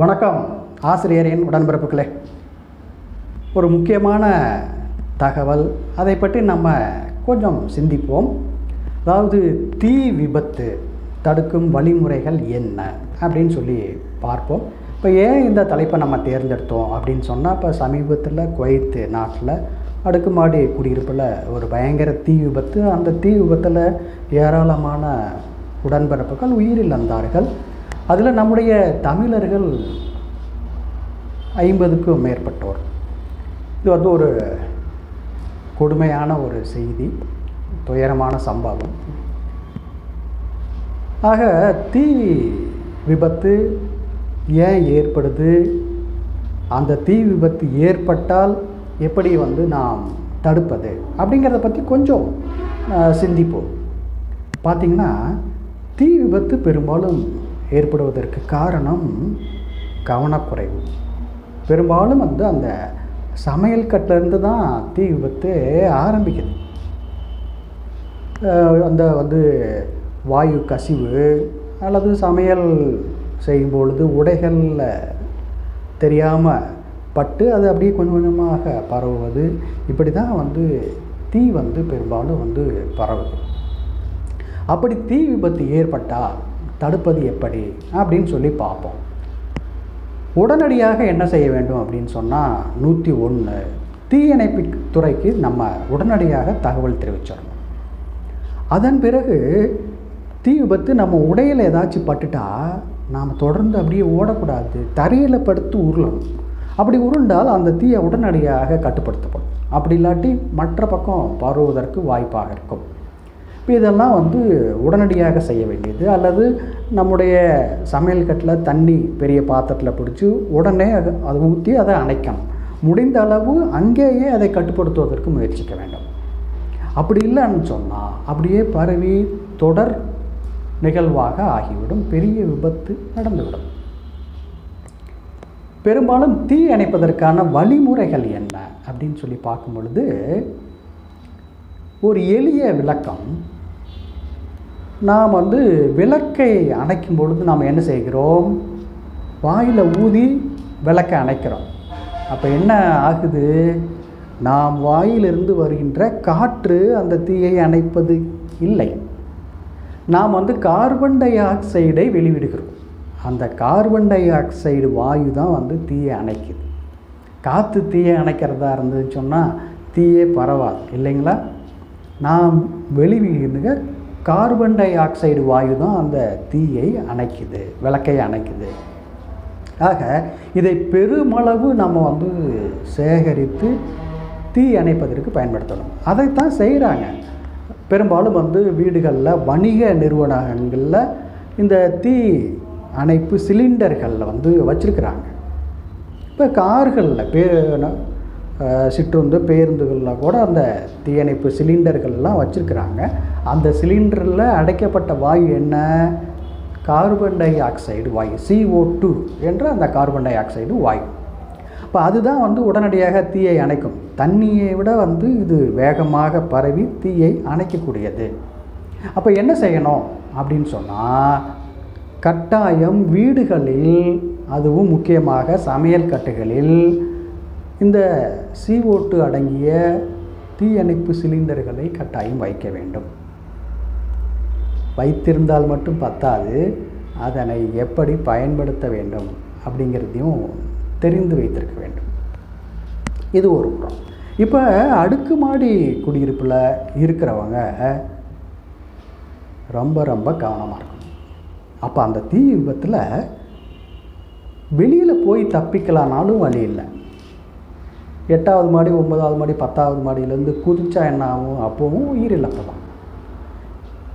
வணக்கம் ஆசிரியரின் உடன்பிறப்புகளே. ஒரு முக்கியமான தகவல் அதை பற்றி நம்ம கொஞ்சம் சிந்திப்போம். அதாவது தீ விபத்து தடுக்கும் வழிமுறைகள் என்ன அப்படின்னு சொல்லி பார்ப்போம். இப்போ ஏன் இந்த தலைப்பை நம்ம தேர்ந்தெடுத்தோம் அப்படின்னு சொன்னால் இப்போ சமீபத்தில் குவைத்து நாட்டில் அடுக்குமாடி குடியிருப்பில் ஒரு பயங்கர தீ விபத்து. அந்த தீ விபத்தில் ஏராளமான உடன்பிறப்புகள் உயிரிழந்தார்கள். அதில் நம்முடைய தமிழர்கள் ஐம்பதுக்கும் மேற்பட்டோர். இது வந்து ஒரு கொடுமையான ஒரு செய்தி துயரமான சம்பவம். ஆக தீ விபத்து ஏன் ஏற்படுது? அந்த தீ விபத்து ஏற்பட்டால் எப்படி வந்து நாம் தடுப்பது? அப்படிங்கிறத பற்றி கொஞ்சம் சிந்திப்போம். பார்த்திங்கன்னா தீ விபத்து பெரும்பாலும் ஏற்படுவதற்கு காரணம் கவனக்குறைவு. பெரும்பாலும் வந்து அந்த சமையல் கட்டிலேருந்து தான் தீ விபத்து ஆரம்பிக்குது. அந்த வந்து வாயு கசிவு அல்லது சமையல் செய்யும் பொழுது உடைகளில் தெரியாமல் பட்டு அது அப்படியே கொஞ்சம் கொஞ்சமாக பரவுவது இப்படி தான் வந்து தீ வந்து பெரும்பாலும் வந்து பரவுது. அப்படி தீ விபத்து ஏற்பட்டால் தடுப்பது எப்படி அப்படின்னு சொல்லி பார்ப்போம். உடனடியாக என்ன செய்ய வேண்டும் அப்படின்னு சொன்னால் நூற்றி ஒன்று தீயணைப்பு துறைக்கு நம்ம உடனடியாக தகவல் தெரிவிச்சிடணும். அதன் பிறகு தீ விபத்து நம்ம உடையில் ஏதாச்சும் பட்டுட்டா நாம் தொடர்ந்து அப்படியே ஓடக்கூடாது. தரையில் படுத்து உருளணும். அப்படி உருண்டால் அந்த தீயை உடனடியாக கட்டுப்படுத்தப்படும். அப்படி இல்லாட்டி மற்ற பக்கம் பரவுவதற்கு வாய்ப்பாக இருக்கும். இதெல்லாம் வந்து உடனடியாக செய்ய வேண்டியது. அல்லது நம்முடைய சமையல் கட்டில் தண்ணி பெரிய பாத்திரத்தில் பிடிச்சி உடனே அது அதை ஊற்றி அதை அணைக்கணும். முடிந்த அளவு அங்கேயே அதை கட்டுப்படுத்துவதற்கு முயற்சிக்க வேண்டும். அப்படி இல்லைன்னு சொன்னால் அப்படியே பரவி தொடர் நிகழ்வாக ஆகிவிடும். பெரிய விபத்து நடந்துவிடும். பெரும்பாலும் தீ அணைப்பதற்கான வழிமுறைகள் என்ன? அப்படின்னு சொல்லி பார்க்கும் பொழுது ஒரு எளிய விளக்கம் நாம் வந்து விளக்கை அணைக்கும் பொழுது நாம் என்ன செய்கிறோம்? வாயில் ஊதி விளக்கை அணைக்கிறோம். அப்போ என்ன ஆகுது? நாம் வாயிலிருந்து வருகின்ற காற்று அந்த தீயை அணைப்பது இல்லை. நாம் வந்து கார்பன் டை ஆக்சைடை வெளிவிடுகிறோம். அந்த கார்பன் டை ஆக்சைடு வாயு தான் வந்து தீயை அணைக்குது. காற்று தீயை அணைக்கிறதா இருந்ததுன்னு சொன்னால் தீயே பரவாது இல்லைங்களா? நாம் வெளிவிடுகிற கார்பன் டை ஆக்சைடு வாயு தான் அந்த தீயை அணைக்குது விளக்கை அணைக்குது. ஆக இதை பெருமளவு நம்ம வந்து சேகரித்து தீ அணைப்பதற்கு பயன்படுத்தணும். அதைத்தான் செய்கிறாங்க பெரும்பாலும் வந்து வீடுகளில் வணிக நிறுவனங்களில் இந்த தீ அணைப்பு சிலிண்டர்களில் வந்து வச்சுருக்கிறாங்க. இப்போ கார்களில் பே சிற்றுந்து பேருந்துகளில் கூட அந்த தீயணைப்பு சிலிண்டர்கள்லாம் வச்சுருக்கிறாங்க. அந்த சிலிண்டரில் அடைக்கப்பட்ட வாயு என்ன? கார்பன் டை ஆக்சைடு வாயு சிஓ டூ என்ற அந்த கார்பன் டை ஆக்சைடு வாயு. இப்போ அதுதான் வந்து உடனடியாக தீயை அணைக்கும். தண்ணியை விட வந்து இது வேகமாக பரவி தீயை அணைக்கக்கூடியது. அப்போ என்ன செய்யணும் அப்படின்னு சொன்னால் கட்டாயம் வீடுகளில் அதுவும் முக்கியமாக சமையல் கட்டுகளில் இந்த சிஓட்டு அடங்கிய தீயணைப்பு சிலிண்டர்களை கட்டாயம் வைக்க வேண்டும். வைத்திருந்தால் மட்டும் பத்தாது அதனை எப்படி பயன்படுத்த வேண்டும் அப்படிங்கிறதையும் தெரிந்து வைத்திருக்க வேண்டும். இது ஒரு புறம். இப்போ அடுக்குமாடி குடியிருப்பில் இருக்கிறவங்க ரொம்ப ரொம்ப கவனமாக இருக்கணும். அப்போ அந்த தீ விபத்தில் வெளியில் போய் தப்பிக்கலானாலும் வழி இல்லை. எட்டாவது மாடி ஒன்பதாவது மாடி பத்தாவது மாடியிலேருந்து குதிச்சா என்ன ஆகும்? அப்போவும் உயிரிழப்பு தான்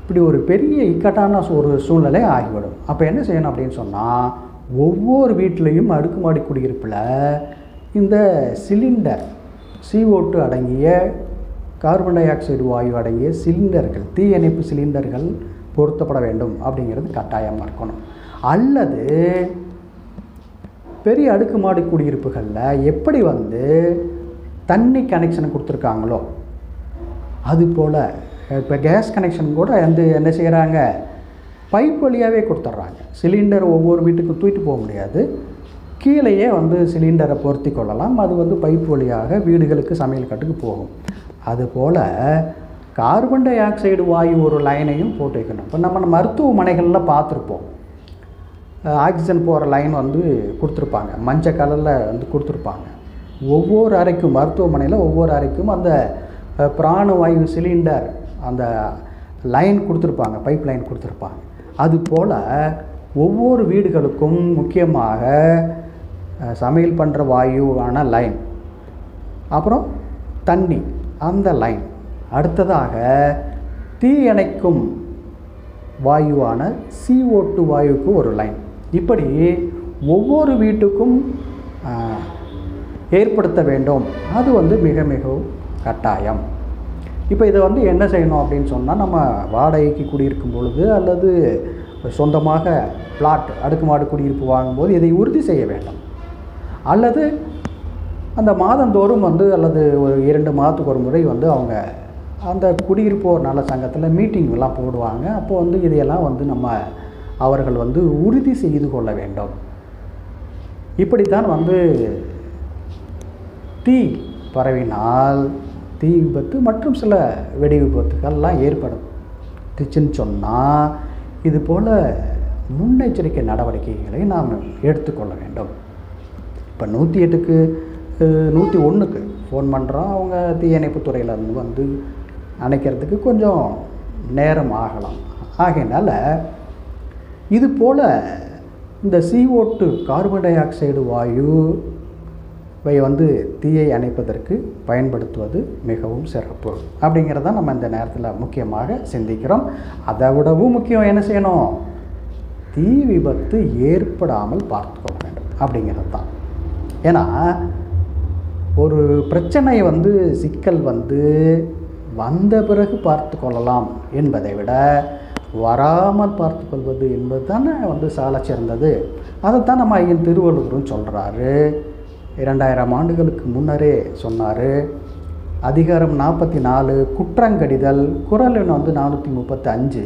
இப்படி ஒரு பெரிய இக்கட்டான ஒரு சூழ்நிலை ஆகிவிடும். அப்போ என்ன செய்யணும் அப்படின்னு சொன்னால் ஒவ்வொரு வீட்லேயும் அடுக்குமாடி குடியிருப்பில் இந்த சிலிண்டர் CO2 அடங்கிய கார்பன் டை ஆக்சைடு வாயு அடங்கிய சிலிண்டர்கள் தீயணைப்பு சிலிண்டர்கள் பொருத்தப்பட வேண்டும் அப்படிங்கிறது கட்டாயமாக இருக்கணும். அல்லது பெரிய அடுக்குமாடி குடியிருப்புகளில் எப்படி வந்து தண்ணி கனெக்ஷன் கொடுத்துருக்காங்களோ அது போல் இப்போ கேஸ் கனெக்ஷன் கூட வந்து என்ன செய்கிறாங்க பைப் வழியாகவே கொடுத்துட்றாங்க. சிலிண்டர் ஒவ்வொரு வீட்டுக்கும் தூக்கிட்டு போக முடியாது. கீழேயே வந்து சிலிண்டரை பொருத்தி கொள்ளலாம். அது வந்து பைப் வழியாக வீடுகளுக்கு சமையல் கட்டுக்கு போகும். அதுபோல் கார்பன் டை ஆக்சைடு வாயு ஒரு லைனையும் போட்டு வைக்கணும். இப்போ நம்ம மருத்துவமனைகளில் பார்த்துருப்போம். ஆக்சிஜன் போகிற லைன் வந்து கொடுத்துருப்பாங்க. மஞ்சள் கலரில் வந்து கொடுத்துருப்பாங்க. ஒவ்வொரு அறைக்கும் மருத்துவமனையில் ஒவ்வொரு அறைக்கும் அந்த பிராணவாயு சிலிண்டர் அந்த லைன் கொடுத்துருப்பாங்க. பைப் லைன் கொடுத்துருப்பாங்க. அதுபோல் ஒவ்வொரு வீடுகளுக்கும் முக்கியமாக சமையல் பண்ணுற வாயுவான லைன் அப்புறம் தண்ணி அந்த லைன் அடுத்ததாக தீயணைக்கும் வாயுவான சிஓ டூ வாயுவுக்கு ஒரு லைன் இப்படி ஒவ்வொரு வீட்டுக்கும் ஏற்படுத்த வேண்டும். அது வந்து மிக மிகவும் கட்டாயம். இப்போ இதை வந்து என்ன செய்யணும் அப்படின்னு சொன்னால் நம்ம வாடகைக்கு குடியிருக்கும் பொழுது அல்லது சொந்தமாக பிளாட் அடுக்குமாடு குடியிருப்பு வாங்கும்போது இதை உறுதி செய்ய வேண்டும். அல்லது அந்த மாதந்தோறும் வந்து அல்லது ஒரு இரண்டு மாதத்துக்கு ஒரு முறை வந்து அவங்க அந்த குடியிருப்போர் நல சங்கத்தில் மீட்டிங்லாம் போடுவாங்க. அப்போ வந்து இதையெல்லாம் வந்து நம்ம அவர்கள் வந்து உறுதி செய்து கொள்ள வேண்டும். இப்படித்தான் வந்து தீ பரவினால் தீ விபத்து மற்றும் சில வெடி விபத்துக்கள்லாம் ஏற்படுத்துச்சுன்னு சொன்னால் இது போல் முன்னெச்சரிக்கை நடவடிக்கைகளை நாம் எடுத்துக்கொள்ள வேண்டும். இப்போ நூற்றி எட்டுக்கு நூற்றி ஒன்றுக்கு ஃபோன் பண்ணுறோம் அவங்க தீயணைப்பு துறையிலேருந்து வந்து அணைக்கிறதுக்கு கொஞ்சம் நேரம் ஆகலாம். ஆகையினால் இது போல் இந்த CO2 கார்பன் டை ஆக்சைடு வாயு வை வந்து தீயை அணைப்பதற்கு பயன்படுத்துவது மிகவும் சிறப்பு. அப்படிங்கிறத நம்ம இந்த நேரத்தில் முக்கியமாக சிந்திக்கிறோம். அதை விடவும் முக்கியம் என்ன செய்யணும்? தீ விபத்து ஏற்படாமல் பார்த்துக்கொள்ள வேண்டும். அப்படிங்கிறது தான். ஏன்னா ஒரு பிரச்சனை வந்து சிக்கல் வந்து வந்த பிறகு பார்த்து கொள்ளலாம் என்பதை விட வராமல் பார்த்து கொள்வது என்பது தானே வந்து சால சிறந்தது. அதைத்தான் நம்ம ஐயன் திருவள்ளுவரும் சொல்கிறாரு இரண்டாயிரம் ஆண்டுகளுக்கு முன்னரே சொன்னார். அதிகாரம் நாற்பத்தி நாலு குற்றங்கடிதல் குரல் எண் வந்து நானூற்றி முப்பத்தி அஞ்சு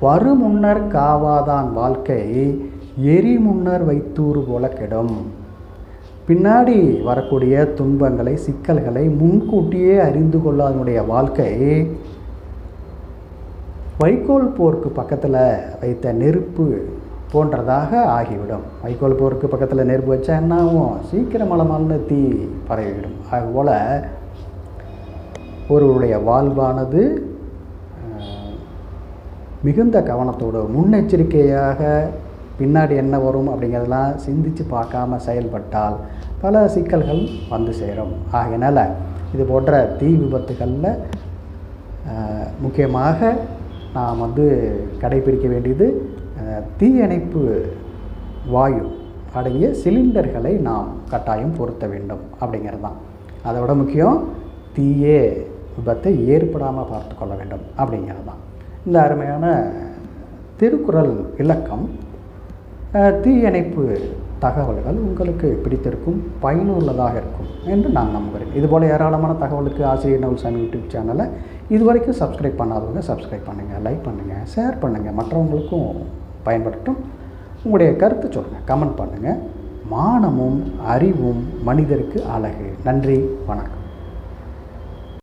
வரு முன்னர் காவாதான் வாழ்க்கை எரி முன்னர் வைத்தூறு போல கெடும். பின்னாடி வரக்கூடிய துன்பங்களை சிக்கல்களை முன்கூட்டியே அறிந்து கொள்ளாதனுடைய வாழ்க்கை வைக்கோல் போருக்கு பக்கத்தில் வைத்த நெருப்பு போன்றதாக ஆகிவிடும். வைக்கோல் போருக்கு பக்கத்தில் நெருப்பு வச்சா என்ன ஆகும் சீக்கிரம் மலமல்னு தீ பரவிவிடும். அதுபோல் ஒருவருடைய வாழ்வானது மிகுந்த கவனத்தோடு முன்னெச்சரிக்கையாக பின்னாடி என்ன வரும் அப்படிங்கிறதெல்லாம் சிந்தித்து பார்க்காம செயல்பட்டால் பல சிக்கல்கள் வந்து சேரும். ஆகையினால் இது போன்ற தீ விபத்துகளில் முக்கியமாக நாம் வந்து கடைபிடிக்க வேண்டியது தீயணைப்பு வாயு அடங்கிய சிலிண்டர்களை நாம் கட்டாயம் பொருத்த வேண்டும் அப்படிங்கிறது தான் அதை விட முக்கியம் தீயே விபத்தை ஏற்படாமல் பார்த்து கொள்ள வேண்டும் அப்படிங்கிறது தான் இந்த அருமையான திருக்குறள் இலக்கம் தீயணைப்பு தகவல்கள் உங்களுக்கு பிடித்திருக்கும் பயனுள்ளதாக இருக்கும் என்று நான் நம்புகிறேன். இதுபோல் ஏராளமான தகவலுக்கு ஆசிரியர் நவல்சாமி யூடியூப் சேனலை இதுவரைக்கும் சப்ஸ்கிரைப் பண்ணாதவங்க சப்ஸ்கிரைப் பண்ணுங்கள் லைக் பண்ணுங்கள் ஷேர் பண்ணுங்கள் மற்றவங்களுக்கும் பயன்படுத்தும். உங்களுடைய கருத்து சொல்லுங்கள் கமெண்ட் பண்ணுங்கள் மானமும் அறிவும் மனிதருக்கு அழகு. நன்றி வணக்கம்.